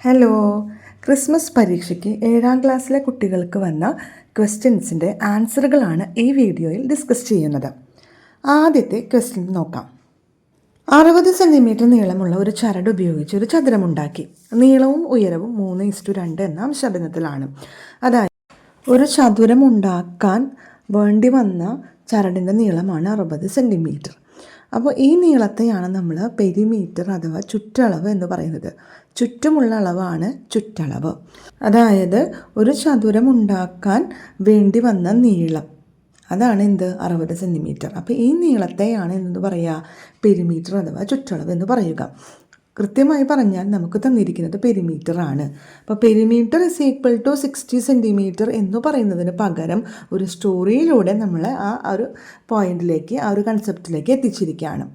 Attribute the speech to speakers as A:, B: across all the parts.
A: Hello Christmas പരീക്ഷയ്ക്ക് ഏഴാം ക്ലാസ്സിലെ കുട്ടികൾക്ക് വന്ന ക്വസ്റ്റ്യൻസിന്റെ ആൻസറുകളാണ് ഈ വീഡിയോയിൽ ഡിസ്കസ് ചെയ്യുന്നത്. ആദ്യത്തെ ക്വസ്റ്റ്യൻ നോക്കാം. അറുപത് സെന്റിമീറ്റർ നീളമുള്ള ഒരു ചരട് ഉപയോഗിച്ച് ഒരു ചതുരമുണ്ടാക്കി. നീളവും ഉയരവും മൂന്ന് ഇസ്റ്റു രണ്ട് എന്ന അംശബന്ധത്തിലാണ് അതായത് ഒരു ചതുരമുണ്ടാക്കാൻ വേണ്ടി വന്ന ചരടിന്റെ നീളമാണ് അറുപത് സെന്റിമീറ്റർ അപ്പോൾ ഈ നീളത്തെയാണ് നമ്മൾ പെരിമീറ്റർ അഥവാ ചുറ്റളവ് എന്ന് പറയുന്നത്. ചുറ്റുമുള്ള അളവാണ് ചുറ്റളവ്. അതായത് ഒരു ചതുരം ഉണ്ടാക്കാൻ വേണ്ടി വന്ന നീളം. അതാണ് എന്ത്? അറുപത് സെന്റിമീറ്റർ അപ്പോൾ ഈ നീളത്തെയാണ് എന്ത് പറയുക? പെരിമീറ്റർ അഥവാ ചുറ്റളവ് എന്ന് പറയുക. കൃത്യമായി പറഞ്ഞാൽ നമുക്ക് തന്നിരിക്കുന്നത് പെരിമീറ്റർ ആണ് അപ്പോൾ perimeter is equal to sixty centimetre എന്ന് പറയുന്നതിന് പകരം ഒരു സ്റ്റോറിയിലൂടെ നമ്മൾ ആ ഒരു പോയിന്റിലേക്ക് ആ ഒരു കൺസെപ്റ്റിലേക്ക് എത്തിച്ചിരിക്കുകയാണ്.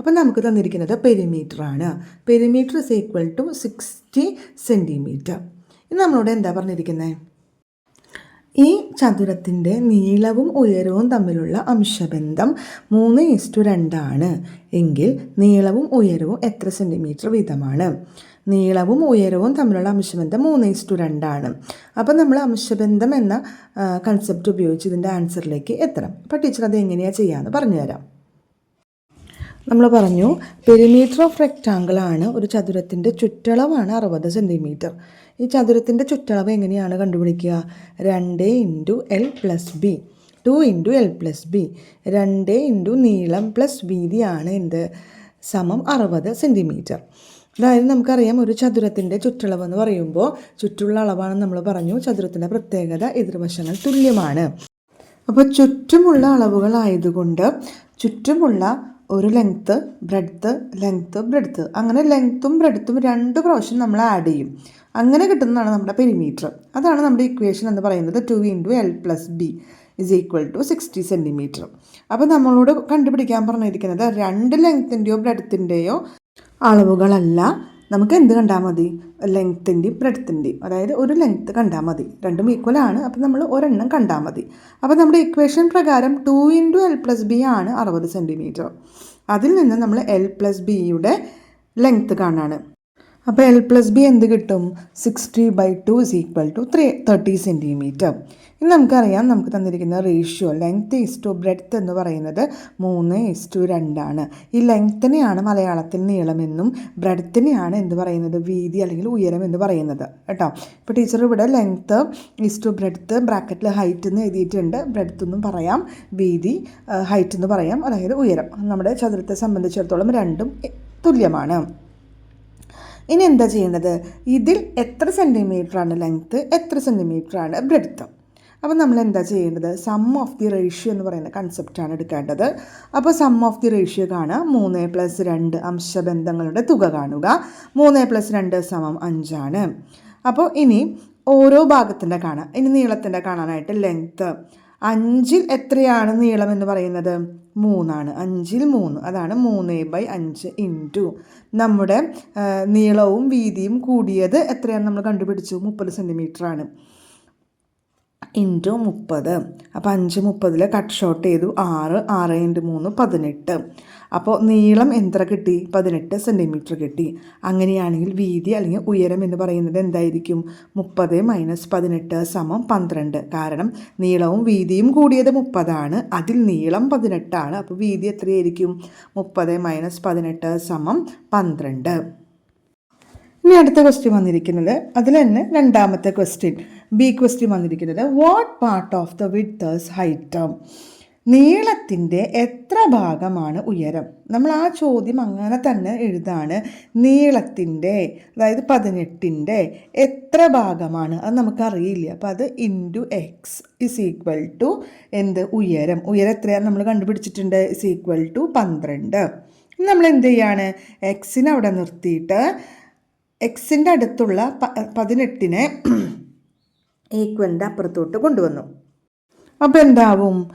A: അപ്പോൾ നമുക്ക് തന്നിരിക്കുന്നത് പെരിമീറ്റർ ആണ് perimeter is equal to sixty centimetre ഇത് നമ്മളോട് എന്താ പറഞ്ഞിരിക്കുന്നത് ഈ ചതുരത്തിന്റെ നീളവും ഉയരവും തമ്മിലുള്ള അംശബന്ധം മൂന്ന് ഇസ്റ്റു രണ്ടാണ്. എങ്കിൽ നീളവും ഉയരവും എത്ര സെന്റിമീറ്റർ വീതമാണ്? നീളവും ഉയരവും തമ്മിലുള്ള അംശബന്ധം മൂന്ന് ഇസ്റ്റു രണ്ടാണ്. അപ്പോൾ നമ്മൾ അംശബന്ധം എന്ന കൺസെപ്റ്റ് ഉപയോഗിച്ച് ഇതിന്റെ ആൻസറിലേക്ക് എത്തണം. അപ്പോൾ ടീച്ചർ അത് എങ്ങനെയാണ് ചെയ്യാമെന്ന് പറഞ്ഞുതരാം. നമ്മൾ പറഞ്ഞു പെരിമീറ്റർ ഓഫ് റെക്റ്റാങ്കിൾ ആണ് ഒരു ചതുരത്തിന്റെ ചുറ്റളവാണ് അറുപത് സെന്റിമീറ്റർ ഈ ചതുരത്തിന്റെ ചുറ്റളവ് എങ്ങനെയാണ് കണ്ടുപിടിക്കുക? രണ്ട് into L plus B two into L plus B രണ്ട് ഇന്റു നീളം പ്ലസ് വീതിയാണ് എന്ത്? സമം അറുപത് സെന്റിമീറ്റർ അതായത് നമുക്കറിയാം ഒരു ചതുരത്തിന്റെ ചുറ്റളവ് എന്ന് പറയുമ്പോൾ ചുറ്റുള്ള അളവാണെന്ന് നമ്മൾ പറഞ്ഞു. ചതുരത്തിന്റെ പ്രത്യേകത എതിർവശങ്ങൾ തുല്യമാണ്. അപ്പോൾ ചുറ്റുമുള്ള അളവുകളായതുകൊണ്ട് ചുറ്റുമുള്ള ഒരു ലെങ്ത്ത് ബ്രെഡ്ത്ത് ലെങ്ത്ത് ബ്രെഡ്ത്ത് അങ്ങനെ ലെങ്ത്തും ബ്രെഡ്ത്തും രണ്ട് പ്രാവശ്യം നമ്മൾ ആഡ് ചെയ്യും. അങ്ങനെ കിട്ടുന്നതാണ് നമ്മുടെ പെരിമീറ്റർ അതാണ് നമ്മുടെ ഇക്വേഷൻ എന്ന് പറയുന്നത് two into L plus B is equal to sixty centimetre അപ്പോൾ നമ്മളോട് കണ്ടുപിടിക്കാൻ പറഞ്ഞിരിക്കുന്നത് രണ്ട് ലെങ്ത്തിന്റെയോ ബ്രെഡ്ത്തിന്റെയോ അളവുകളല്ല നമുക്ക് എന്ത് കണ്ടാൽ മതി? ലെങ്ത്തിന്റെയും ബ്രെഡ്ത്തിന്റെയും അതായത് ഒരു ലെങ്ത്ത് കണ്ടാൽ മതി. രണ്ടും ഈക്വൽ ആണ്. അപ്പോൾ നമ്മൾ ഒരെണ്ണം കണ്ടാൽ മതി. അപ്പോൾ നമ്മുടെ ഇക്വേഷൻ പ്രകാരം two into L plus B ആണ് അറുപത് സെന്റിമീറ്റർ അതിൽ നിന്ന് നമ്മൾ എൽ പ്ലസ് ബിയുടെ ലെങ്ത്ത് കാണാണ്. അപ്പോൾ എൽ പ്ലസ് ബി എന്ത് കിട്ടും? Sixty by two is equal to three thirty centimetre ഇനി നമുക്കറിയാം നമുക്ക് തന്നിരിക്കുന്ന ratio length is to breadth എന്ന് പറയുന്നത് മൂന്ന് ഈസ് ടു രണ്ടാണ് ഈ ലെങ്ത്തിനെയാണ് മലയാളത്തിൽ നീളമെന്നും ബ്രെഡ്ത്തിനെയാണ് എന്ത് പറയുന്നത്? വീതി അല്ലെങ്കിൽ ഉയരം എന്ന് പറയുന്നത്. കേട്ടോ? ഇപ്പോൾ ടീച്ചർ ഇവിടെ ലെങ്ത്ത് ഈസ് ടു ബ്രെഡ്ത്ത് ബ്രാക്കറ്റിൽ ഹൈറ്റ് എന്ന് എഴുതിയിട്ടുണ്ട്. ബ്രെഡ്ത്ത് എന്നും പറയാം വീതി ഹൈറ്റ് എന്ന് പറയാം അതായത് ഉയരം. നമ്മുടെ ചതുരത്തെ സംബന്ധിച്ചിടത്തോളം രണ്ടും തുല്യമാണ്. ഇനി എന്താ ചെയ്യേണ്ടത്? ഇതിൽ എത്ര സെന്റിമീറ്ററാണ് ലെങ്ത്ത് എത്ര സെന്റിമീറ്ററാണ് ബ്രെഡ്ത്ത് അപ്പോൾ നമ്മൾ എന്താ ചെയ്യേണ്ടത്? സം ഓഫ് ദി റേഷ്യോ എന്ന് പറയുന്ന കൺസെപ്റ്റാണ് എടുക്കേണ്ടത്. അപ്പോൾ സം ഓഫ് ദി റേഷ്യോ കാണുക. മൂന്ന് പ്ലസ് രണ്ട് അംശബന്ധങ്ങളുടെ തുക കാണുക. മൂന്ന് പ്ലസ് രണ്ട് സമം അഞ്ചാണ്. അപ്പോൾ ഇനി ഓരോ ഭാഗത്തിന്റെ കാണാം. ഇനി നീളത്തിന്റെ കാണാനായിട്ട് ലെങ്ത്ത് അഞ്ചിൽ എത്രയാണ് നീളം എന്ന് പറയുന്നത്? മൂന്നാണ്. അഞ്ചിൽ മൂന്ന്. അതാണ് മൂന്ന് ബൈ അഞ്ച് ഇന്റു. നമ്മുടെ നീളവും വീതിയും കൂടിയത് എത്രയാണ് നമ്മൾ കണ്ടുപിടിച്ചു? മുപ്പത് സെന്റിമീറ്ററാണ് ഇന്റു മുപ്പത്. അപ്പോൾ അഞ്ച് മുപ്പതിൽ കട്ട് ഷോട്ട് ചെയ്തു. ആറ് ആറ് ഇന്റു മൂന്ന് പതിനെട്ട്. അപ്പോൾ നീളം എത്ര കിട്ടി? പതിനെട്ട് സെന്റിമീറ്റർ കിട്ടി. അങ്ങനെയാണെങ്കിൽ വീതി അല്ലെങ്കിൽ ഉയരം എന്ന് പറയുന്നത് എന്തായിരിക്കും? മുപ്പത് മൈനസ് പതിനെട്ട് സമം പന്ത്രണ്ട്. കാരണം നീളവും വീതിയും കൂടിയത് മുപ്പതാണ്. അതിൽ നീളം പതിനെട്ടാണ്. അപ്പോൾ വീതി എത്രയായിരിക്കും? മുപ്പത് മൈനസ് പതിനെട്ട് സമം പന്ത്രണ്ട്. ഇനി അടുത്ത ക്വസ്റ്റ്യൻ വന്നിരിക്കുന്നത് അതിൽ തന്നെ രണ്ടാമത്തെ ക്വസ്റ്റ്യൻ ബി ക്വസ്റ്റ്യൻ വന്നിരിക്കുന്നത് what part of the withers height നീളത്തിന്റെ എത്ര ഭാഗമാണ് ഉയരം? നമ്മൾ ആ ചോദ്യം അങ്ങനെ തന്നെ എഴുതാണ്. നീളത്തിന്റെ അതായത് പതിനെട്ടിന്റെ എത്ര ഭാഗമാണ്? അത് നമുക്കറിയില്ല. അപ്പോൾ അത് into X is equal to എന്ത്? ഉയരം. ഉയരം എത്രയാണ് നമ്മൾ കണ്ടുപിടിച്ചിട്ടുണ്ട്. ഇസ് ഈക്വൽ ടു പന്ത്രണ്ട്. നമ്മൾ എന്ത് ചെയ്യാണ്? എക്സിനെ അവിടെ നിർത്തിയിട്ട് എക്സിന്റെ അടുത്തുള്ള പതിനെട്ടിനെ ഈക്വലിന്റെ അപ്പുറത്തോട്ട് കൊണ്ടുവന്നു. അപ്പോൾ എന്താവും?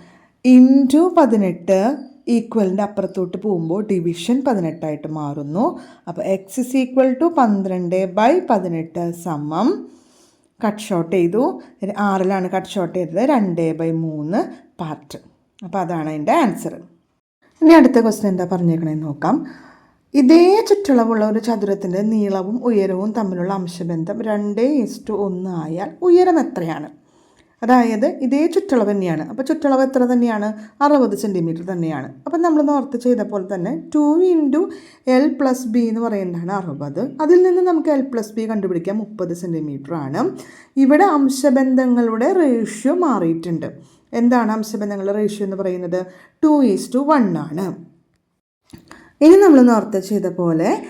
A: ഇന്റു പതിനെട്ട് ഈക്വലിന്റെ അപ്പുറത്തോട്ട് പോകുമ്പോൾ ഡിവിഷൻ പതിനെട്ടായിട്ട് മാറുന്നു. അപ്പോൾ എക്സ് ഇസ് ഈക്വൽ ടു പന്ത്രണ്ട് ബൈ പതിനെട്ട് സമം. കട്ട് ഷോട്ട് ചെയ്തു. ആറിലാണ് കട്ട് ഷോട്ട് ചെയ്തത്. രണ്ട് ബൈ മൂന്ന് പാർട്ട് അപ്പോൾ അതാണ് അതിന്റെ ആൻസർ ഇനി അടുത്ത ക്വസ്റ്റൻ എന്താ പറഞ്ഞേക്കണേ നോക്കാം. ഇതേ ചുറ്റളവുള്ള ഒരു ചതുരത്തിന്റെ നീളവും ഉയരവും തമ്മിലുള്ള അംശബന്ധം രണ്ട് ഇസ്റ്റു ഒന്ന് ആയാൽ ഉയരം എത്രയാണ്? അതായത് ഇതേ ചുറ്റളവ് തന്നെയാണ്. അപ്പോൾ ചുറ്റളവ് എത്ര തന്നെയാണ്? അറുപത് സെന്റിമീറ്റർ തന്നെയാണ്. അപ്പം നമ്മൾ നോർത്ത് ചെയ്ത പോലെ തന്നെ two into L plus B എന്ന് പറയുന്നതാണ് അറുപത്. അതിൽ നിന്ന് നമുക്ക് എൽ പ്ലസ് ബി കണ്ടുപിടിക്കാൻ മുപ്പത് സെന്റിമീറ്റർ ആണ്. ഇവിടെ അംശബന്ധങ്ങളുടെ റേഷ്യോ മാറിയിട്ടുണ്ട്. എന്താണ് അംശബന്ധങ്ങളുടെ റേഷ്യോ എന്ന് പറയുന്നത്? ടു ഈസ് ടു വൺ ആണ്. ഇനി നമ്മൾ നേരത്തെ ചെയ്ത പോലെ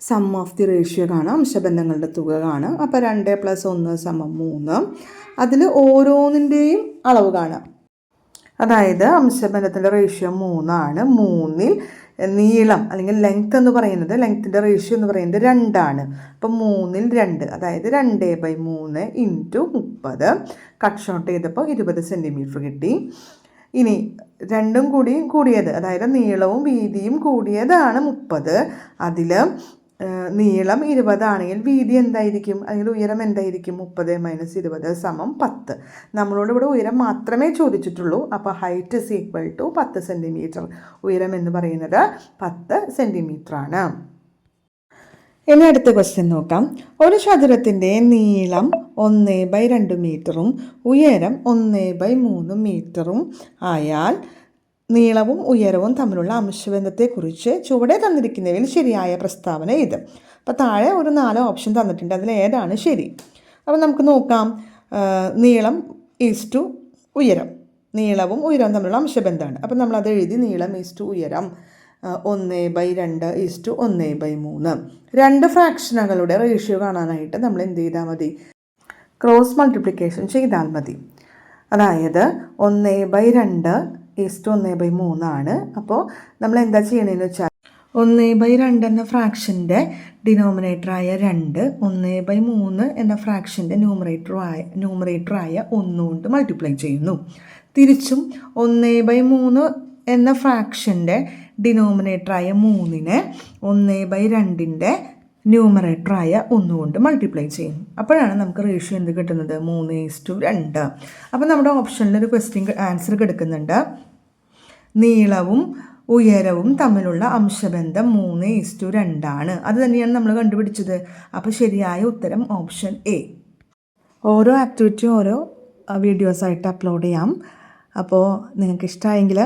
A: സം ഓഫ് ദി റേഷ്യോ കാണാം. അംശബന്ധങ്ങളുടെ തുക കാണാം. അപ്പോൾ രണ്ട് പ്ലസ് ഒന്ന് സമം മൂന്ന്. അതിൽ ഓരോന്നിന്റെയും അളവ് കാണാം. അതായത് അംശബന്ധത്തിന്റെ റേഷ്യോ മൂന്നാണ്. മൂന്നിൽ നീളം അല്ലെങ്കിൽ ലെങ്ത് എന്ന് പറയുന്നത് ലെങ്ത്തിന്റെ റേഷ്യോ എന്ന് പറയുന്നത് രണ്ടാണ്. അപ്പം മൂന്നിൽ രണ്ട് അതായത് രണ്ട് ബൈ മൂന്ന് ഇന്റു മുപ്പത്. കട്ട് ഷോട്ട് ചെയ്തപ്പോൾ ഇരുപത് സെന്റിമീറ്റർ കിട്ടി. ഇനി രണ്ടും കൂടി കൂടിയത് അതായത് നീളവും വീതിയും കൂടിയതാണ് മുപ്പത്. അതിൽ നീളം ഇരുപതാണെങ്കിൽ വീതി എന്തായിരിക്കും? അല്ലെങ്കിൽ ഉയരം എന്തായിരിക്കും? മുപ്പത് മൈനസ് ഇരുപത് സമം പത്ത്. നമ്മളോട് ഇവിടെ ഉയരം മാത്രമേ ചോദിച്ചിട്ടുള്ളൂ. അപ്പോൾ ഹൈറ്റ് ഈക്വൽ ടു പത്ത് സെന്റിമീറ്റർ ഉയരം എന്ന് പറയുന്നത് പത്ത് സെന്റിമീറ്റർ ആണ്. ഇനി അടുത്ത ക്വസ്റ്റ്യൻ നോക്കാം. ഒരു ചതുരത്തിന്റെ നീളം ഒന്ന് ബൈ രണ്ട് മീറ്ററും ഉയരം ഒന്ന് ബൈ മൂന്ന് മീറ്ററും ആയാൽ നീളവും ഉയരവും തമ്മിലുള്ള അംശബന്ധത്തെക്കുറിച്ച് ചുവടെ തന്നിരിക്കുന്നവയിൽ ശരിയായ പ്രസ്താവന ഇത്. അപ്പോൾ താഴെ ഒരു നാലോ ഓപ്ഷൻ തന്നിട്ടുണ്ട്. അതിൽ ഏതാണ് ശരി? അപ്പോൾ നമുക്ക് നോക്കാം. നീളം ഈസ് ടു ഉയരം. നീളവും ഉയരവും തമ്മിലുള്ള അംശബന്ധമാണ്. അപ്പോൾ നമ്മളത് എഴുതി നീളം ഈസ് ടു ഉയരം. ഒന്ന് ബൈ രണ്ട് ഈസ് ടു ഒന്ന് ബൈ മൂന്ന്. രണ്ട് ഫ്രാക്ഷനുകളുടെ റേഷ്യോ കാണാനായിട്ട് നമ്മൾ എന്ത് ചെയ്താൽ മതി? ക്രോസ് മൾട്ടിപ്ലിക്കേഷൻ ചെയ്താൽ മതി. അതായത് ഒന്ന് ബൈ രണ്ട് ഈസ്റ്റ് ഒന്ന് ബൈ മൂന്നാണ് അപ്പോൾ നമ്മൾ എന്താ ചെയ്യണമെന്ന് വെച്ചാൽ ഒന്ന് ബൈ രണ്ട് എന്ന ഫ്രാക്ഷന്റെ ഡിനോമിനേറ്ററായ രണ്ട് ഒന്ന് ബൈ മൂന്ന് എന്ന ഫ്രാക്ഷന്റെ ന്യൂമറേറ്ററായ ന്യൂമറേറ്ററായ ഒന്നുകൊണ്ട് മൾട്ടിപ്ലൈ ചെയ്യുന്നു. തിരിച്ചും ഒന്ന് ബൈ മൂന്ന് എന്ന ഫ്രാക്ഷന്റെ ഡിനോമിനേറ്ററായ മൂന്നിനെ ഒന്ന് ബൈ രണ്ടിന്റെ ന്യൂമറേറ്ററായ ഒന്നുകൊണ്ട് മൾട്ടിപ്ലൈ ചെയ്യും അപ്പോഴാണ് നമുക്ക് റേഷ്യോ എന്ത് കിട്ടുന്നത്? മൂന്ന് ഈസ് ടു രണ്ട്. അപ്പോൾ നമ്മുടെ ഓപ്ഷനിൽ ഒരു ക്വസ്റ്റ്യൻ ആൻസർ കിടക്കുന്നുണ്ട്. നീളവും ഉയരവും തമ്മിലുള്ള അംശബന്ധം മൂന്ന് ഈസ് ടു രണ്ടാണ്. അത് തന്നെയാണ് നമ്മൾ കണ്ടുപിടിച്ചത്. അപ്പോൾ ശരിയായ ഉത്തരം ഓപ്ഷൻ എ ഓരോ ആക്ടിവിറ്റിയും ഓരോ വീഡിയോസായിട്ട് അപ്ലോഡ് ചെയ്യാം. അപ്പോൾ നിങ്ങൾക്ക് ഇഷ്ടമായെങ്കിൽ